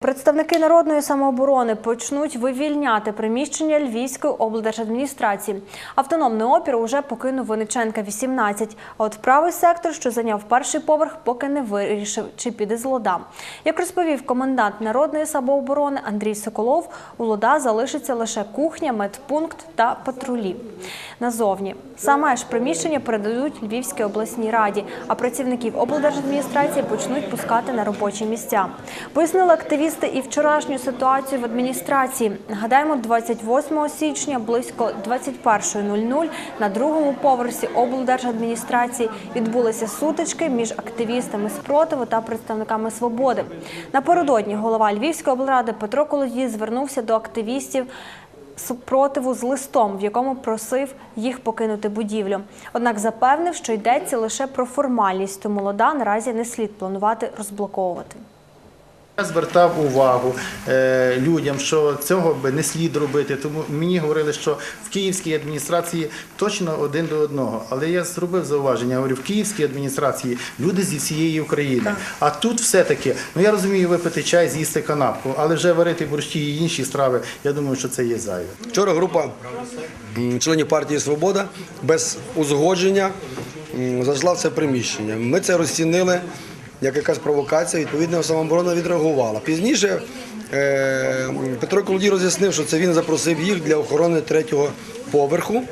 Представники народної самооборони почнуть вивільняти приміщення Львівської облдержадміністрації. Автономний опір уже покинув Винниченка 18, а от правий сектор, що зайняв перший поверх, поки не вирішив, чи піде з лода. Як розповів комендант народної самооборони Андрій Соколов, у лода залишиться лише кухня, медпункт та патрулі. Назовні саме ж приміщення передадуть Львівській обласній раді, а працівників облдержадміністрації почнуть пускати на робочі місця. Пояснили активісти і вчорашню ситуацію в адміністрації. Нагадаємо, 28 січня близько 21.00 на другому поверсі облдержадміністрації відбулися сутички між активістами спротиву та представниками свободи. Напередодні голова Львівської облради Петро Колодій звернувся до активістів супротиву з листом, в якому просив їх покинути будівлю. Однак запевнив, що йдеться лише про формальність, тому лода наразі не слід планувати розблоковувати. Я звертав увагу е, людям, що цього би не слід робити. Тому мені говорили, що в київській адміністрації точно один до одного. Але я зробив зауваження. Говорю, в київській адміністрації люди зі всієї України. А тут все-таки, ну я розумію, випити чай, з'їсти канапку, але вже варити борщі і інші страви. Я думаю, що це є зайве. Вчора група членів партії Свобода без узгодження зайшла в це приміщення. Ми це розцінили як якась провокація, відповідно, самооборона відреагувала. Пізніше е, Петро Колодій роз'яснив, що це він запросив їх для охорони третього поверху.